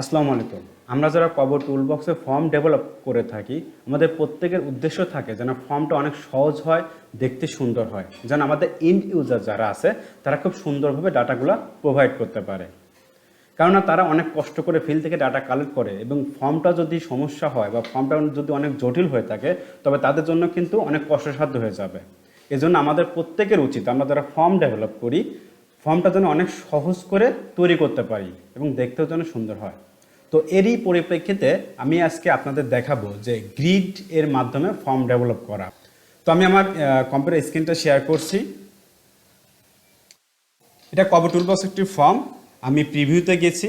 আসসালামু আলাইকুম। আমরা যারা কবর টুলবক্সে ফর্ম ডেভেলপ করে থাকি, আমাদের প্রত্যেকের উদ্দেশ্য থাকে যেন ফর্মটা অনেক সহজ হয়, দেখতে সুন্দর হয়। যেন আমাদের ইন্ড ইউজার যারা আছে, তারা খুব সুন্দরভাবে ডাটাগুলো প্রোভাইড করতে পারে। কেননা তারা অনেক কষ্ট করে ফিল থেকে ডাটা কালেক্ট করে এবং ফর্মটা যদি সমস্যা হয় বা ফর্মটা যদি অনেক জটিল হয়ে থাকে, তবে তাদের জন্য কিন্তু অনেক কষ্টসাধ্য হয়ে যাবে। এজন্য আমাদের প্রত্যেকের উচিত, আমরা যারা ফর্ম ডেভেলপ করি ফর্মটা যেন অনেক সহজ করে তৈরি করতে পারি এবং দেখতেও যেন সুন্দর হয়। তো এরই পরিপ্রেক্ষিতে আমি আজকে আপনাদের দেখাবো যে গ্রিড এর মাধ্যমে ফর্ম ডেভেলপ করা। তো আমি আমার কম্পিউটার স্ক্রিনটা শেয়ার করছি। এটা কবে টুলবক্স একটি ফর্ম আমি প্রিভিউতে গেছি।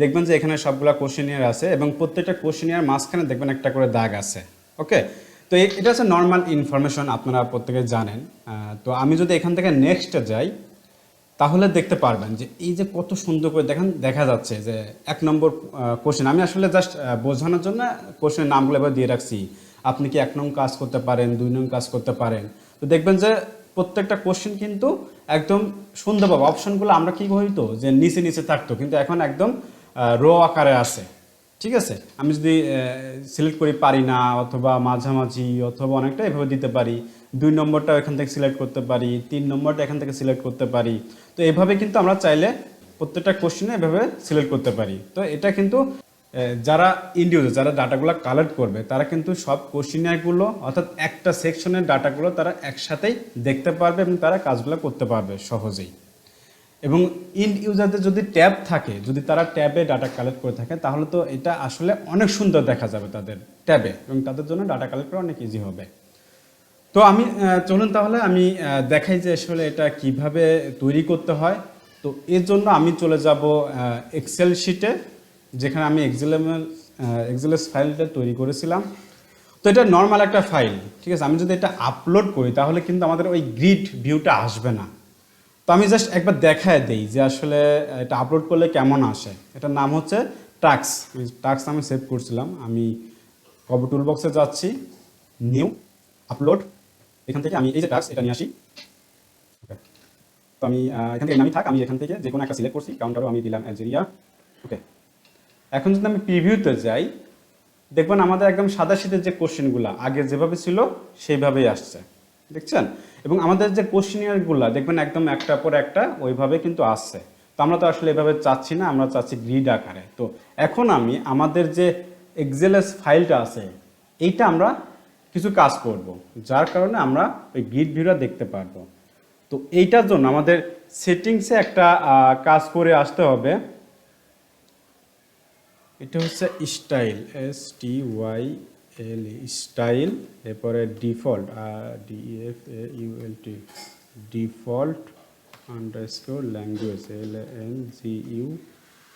দেখবেন যে এখানে সবগুলা কোশ্চেনিয়ার আছে এবং প্রত্যেকটা কোশ্চেনিয়ার মাঝখানে দেখবেন একটা করে দাগ আছে। ওকে তো এটা হচ্ছে নর্মাল ইনফরমেশন আপনারা প্রত্যেকে জানেন। তো আমি যদি এখান থেকে নেক্সটে যাই তাহলে দেখতে পারবেন যে এই যে কত সুন্দর করে দেখেন, দেখা যাচ্ছে যে এক নম্বর কোশ্চেন আমি আসলে জাস্ট বোঝানোর জন্য কোশ্চেনের নামগুলো এবার দিয়ে রাখছি। আপনি কি এক নং কাজ করতে পারেন, দুই নং কাজ করতে পারেন? তো দেখবেন যে প্রত্যেকটা কোশ্চেন কিন্তু একদম সুন্দরভাবে অপশনগুলো আমরা কী হইতো যে নিচে নিচে থাকতো। কিন্তু এখন একদম রো আকারে আছে। ঠিক আছে? আমি যদি সিলেক্ট করি পারি না অথবা মাঝামাঝি অথবা অনেকটা এভাবে দিতে পারি, দুই নম্বরটা এখান থেকে সিলেক্ট করতে পারি, তিন নম্বরটা এখান থেকে সিলেক্ট করতে পারি, তো এভাবে কিন্তু আমরা চাইলে প্রত্যেকটা কোশ্চেনে এভাবে সিলেক্ট করতে পারি। তো এটা কিন্তু যারা ইন্ডিভিজুয়াল যারা ডাটাগুলো কালেক্ট করবে, তারা কিন্তু সব কোশ্চিনিয়ারগুলো অর্থাৎ একটা সেকশনের ডাটাগুলো তারা একসাথেই দেখতে পারবে এবং তারা কাজগুলো করতে পারবে সহজেই। এবং ইন্ড ইউজারদের যদি ট্যাব থাকে, যদি তারা ট্যাবে ডাটা কালেক্ট করে থাকে তাহলে তো এটা আসলে অনেক সুন্দর দেখা যাবে তাদের ট্যাবে এবং তাদের জন্য ডাটা কালেক্ট করা অনেক ইজি হবে। তো আমি চলুন তাহলে আমি দেখাই যে আসলে এটা কীভাবে তৈরি করতে হয়। তো এর জন্য আমি চলে যাব এক্সেল শিটে যেখানে আমি এক্সেলেমেল এক্সেলেস ফাইলটা তৈরি করেছিলাম। তো এটা নর্মাল একটা ফাইল ঠিক আছে? আমি যদি এটা আপলোড করি, তাহলে কিন্তু আমাদের ওই গ্রিড ভিউটা আসবে না। তো আমি জাস্ট একবার দেখায় দিই যে আসলে, এটা আপলোড করলে কেমন আসে। এটার নাম হচ্ছে টাক্স টাক্স আমি সেভ করছিলাম। আমি কবে টুল বক্সে যাচ্ছি। নিউ আপলোড এখান থেকে আমি এই যে টাক্স এটা নিয়ে আসি. তো আমি এখান থেকে নামই থাক। আমি এখান থেকে যে কোনো একটা সিলেক্ট করছি। কাউন্টারও আমি দিলাম অ্যালজেরিয়া ওকে এখন যদি আমি প্রিভিউতে যাই, দেখবেন আমাদের একদম সাদা শীতের যে কোশ্চেনগুলো আগে যেভাবে ছিল, সেইভাবেই আসছে। দেখছেন? এবং আমাদের যে কোশ্চেনিয়ারগুলো দেখবেন একদম একটা পর একটা ওইভাবে কিন্তু আসছে। তো আমরা তো আসলে এভাবে চাচ্ছি না, আমরা চাচ্ছি গ্রিড আকারে। তো এখন আমি আমাদের যে এক্সেলেস ফাইলটা আছে, এইটা আমরা কিছু কাজ করব, যার কারণে আমরা ওই গ্রিড ভিউটা দেখতে পারব। তো এইটার জন্য আমাদের সেটিংসে একটা কাজ করে আসতে হবে। এটা হচ্ছে style S T Y L style এরপরে default D F A U L T default underscore language L N G U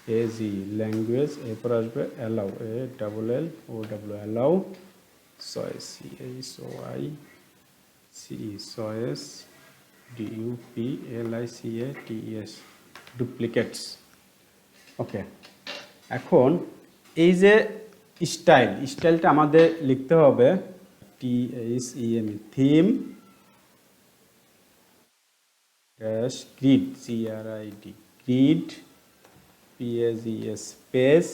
A G language এরপর আসবে allow A double L O double allow choice C H O I C choices D U P L I C A T S duplicates okay এখন, এই যে style. স্টাইলটা আমাদের লিখতে হবে T H E M theme dash grid C R I D grid P S E S space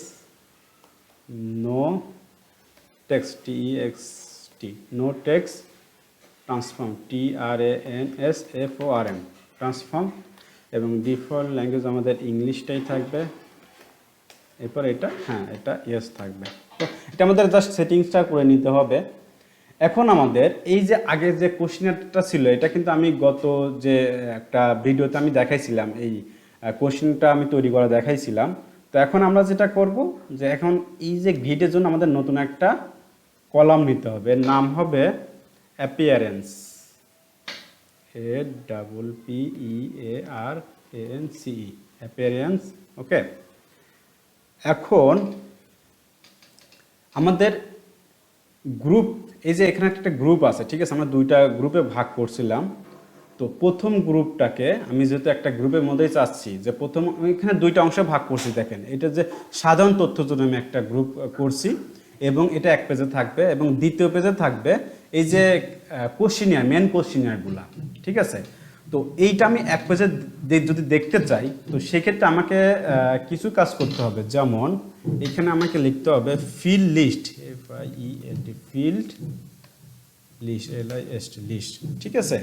no text T X T no text transform T R A N S F O R M transform এবং default language আমাদের ইংলিশটাই থাকবে। এরপর এটা হ্যাঁ। এটা yes থাকবে। তো এটা আমাদের জাস্ট সেটিংসটা করে নিতে হবে। এখন আমাদের এই যে আগে যে কোশ্চেনটা ছিল এটা কিন্তু আমি গত যে একটা ভিডিওতে আমি দেখাইছিলাম এই কোশ্চেনটা আমি তৈরি করা দেখাইছিলাম। তো এখন আমরা যেটা করব যে এখন এই যে গ্রিডের জন্য আমাদের নতুন একটা কলাম নিতে হবে। নাম হবে appearance A double P E A R A N C appearance okay এখন আমাদের গ্রুপ এই যে এখানে একটা গ্রুপ আছে, ঠিক আছে? আমরা দুইটা গ্রুপে ভাগ করছিলাম। তো প্রথম গ্রুপটাকে আমি যেহেতু একটা গ্রুপের মধ্যেই চাচ্ছি, যে প্রথম আমি এখানে দুইটা অংশে ভাগ করছি, দেখেন। এটা যে সাধারণ তথ্যের জন্য আমি একটা গ্রুপ করছি, এবং এটা এক পেজে থাকবে, এবং দ্বিতীয় পেজে থাকবে এই যে কোশ্চিনিয়ার মেন কোশ্চিনিয়ারগুলা ঠিক আছে? তো এইটা আমি এক পেজে যদি দেখতে চাই, তো সেক্ষেত্রে আমাকে কিছু কাজ করতে হবে। যেমন, এখানে আমাকে লিখতে হবে field list F I D field list L I S T list ঠিক আছে?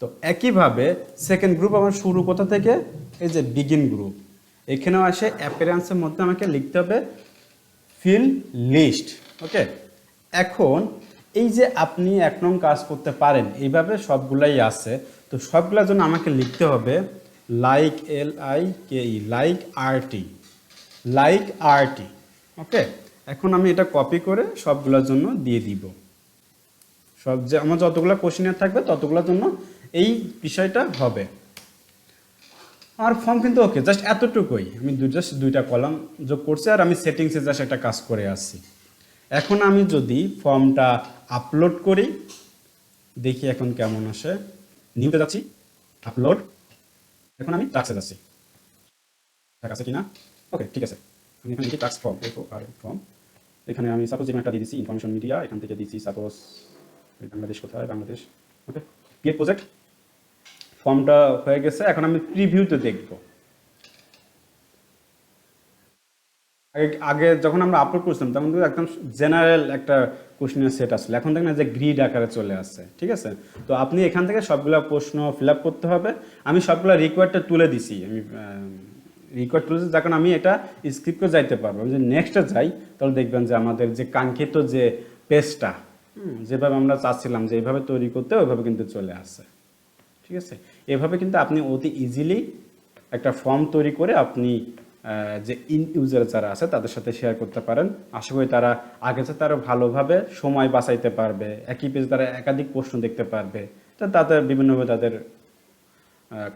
তো একইভাবে সেকেন্ড গ্রুপ আমার শুরু কোথা থেকে? এই যে বিগিন গ্রুপ এখানেও আসে অ্যাপিয়ারেন্সের মধ্যে আমাকে লিখতে হবে ফিল লিস্ট ওকে এখন, এই যে আপনি এক নং কাজ করতে পারেন, এইভাবে সবগুলাই আছে। তো সবগুলোর জন্য আমাকে লিখতে হবে like L I K E like R T like R T okay এখন আমি এটা কপি করে সবগুলোর জন্য দিয়ে দিব। সব যে আমার যতগুলো কোশ্চেনের থাকবে, ততগুলোর জন্য এই বিষয়টা হবে। আর ফর্ম কিন্তু ওকে জাস্ট এতটুকুই। আমি জাস্ট দুইটা কলাম যোগ করছি আর আমি সেটিংসে জাস্ট একটা কাজ করে আসছি। এখন আমি যদি ফর্মটা আপলোড করি, দেখি এখন কেমন আসে। নিউতে যাচ্ছি আপলোড এখন আমি টাক্সে যাচ্ছি। টাক আছে কিনা? ওকে ঠিক আছে। আমি এখানে দিচ্ছি tax form F R form এখানে আমি সাপোজ যেমন একটা দিয়ে দিচ্ছি ইনফরমেশন মিডিয়া এখান থেকে দিচ্ছি সাপোজ বাংলাদেশ কোথায়? বাংলাদেশ। ওকে প্রজেক্ট ফর্মটা হয়ে গেছে, এখন আমি প্রিভিউতে দেখব। আগে যখন আমরা আপলোড করছিলাম, তখন কিন্তু একদম জেনারেল একটা কোশ্চেনের সেট আসলে এখন দেখেন যে গ্রিড আকারে চলে আসছে, ঠিক আছে? তো আপনি এখান থেকে সবগুলা প্রশ্ন ফিল আপ করতে হবে। আমি সবগুলা রিকোয়ার্ডটা তুলে দিছি। আমি রিকোয়ার্ড তুলেছি যখন আমি এটা স্ক্রিপ্ট করে যাইতে পারব। আমি যদি নেক্সটে যাই, তাহলে দেখবেন যে আমাদের যে কাঙ্ক্ষিত যে পেজটা যেভাবে আমরা চাচ্ছিলাম যে এইভাবে তৈরি করতে, ওইভাবে কিন্তু চলে আসছে। ঠিক আছে? এভাবে কিন্তু আপনি অতি ইজিলি একটা ফর্ম তৈরি করে আপনি যে ইন ইউজার যারা আছে, তাদের সাথে শেয়ার করতে পারেন। আশা করি তারা আগে তারা ভালোভাবে সময় বাঁচাইতে পারবে, একই পেজ তারা একাধিক প্রশ্ন দেখতে পারবে। তা তাদের বিভিন্নভাবে তাদের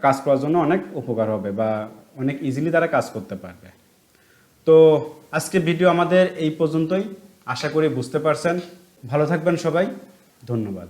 কাজ করার জন্য অনেক উপকার হবে বা অনেক ইজিলি তারা কাজ করতে পারবে। তো আজকে ভিডিও আমাদের এই পর্যন্তই। আশা করি বুঝতে পারছেন। ভালো থাকবেন সবাই। ধন্যবাদ।